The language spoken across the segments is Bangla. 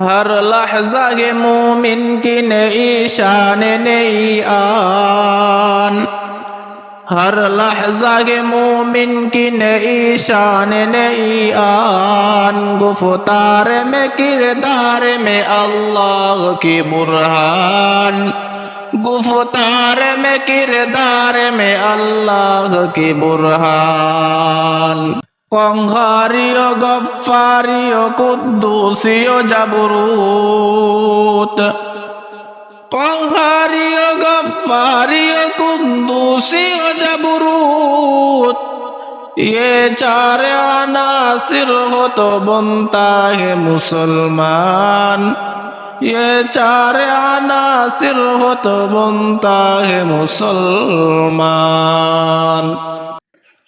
ہر لحظہ گے مومن کی نئی شان، نئی آن۔ ہر لحظہ گے مومن کی نئی شان، نئی آن۔ گفتار میں، کردار میں اللہ کی برہان۔ گفتار میں، کردار میں اللہ کی برہان۔ কংহারিও গফারিও কুদ্দুসিও জাবরুত কংহারিও গফারিও কুদ্দুসিও জাবরুত ये चार अनासिर हो तो बनता है मुसलमान ये चार अनासिर हो तो बनता है मुसलमान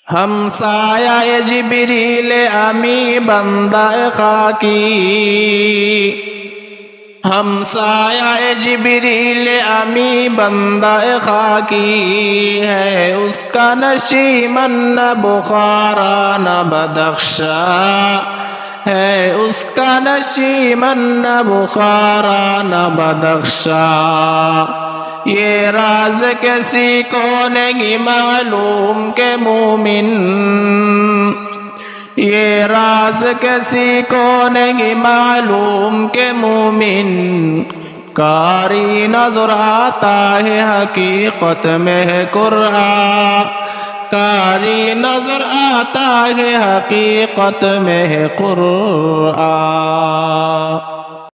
হামসায় জিবিরিলে আমি বান্দায় খাকি। হামসায় জিবিরিল আমি বন্দায় খাকি। হ্যাঁ উসকা নশীমন না বুখারা না বদখশা। হ্যাঁ উসকা নশীমন না বুখারা না বদখশা। ये राज किसी को नहीं मालूम के मोमिन ये राज किसी को नहीं मालूम के मोमिन कारी नजर आता है हकीकत में है कुरआ कारी नजर आता है हकीकत में है कुरआ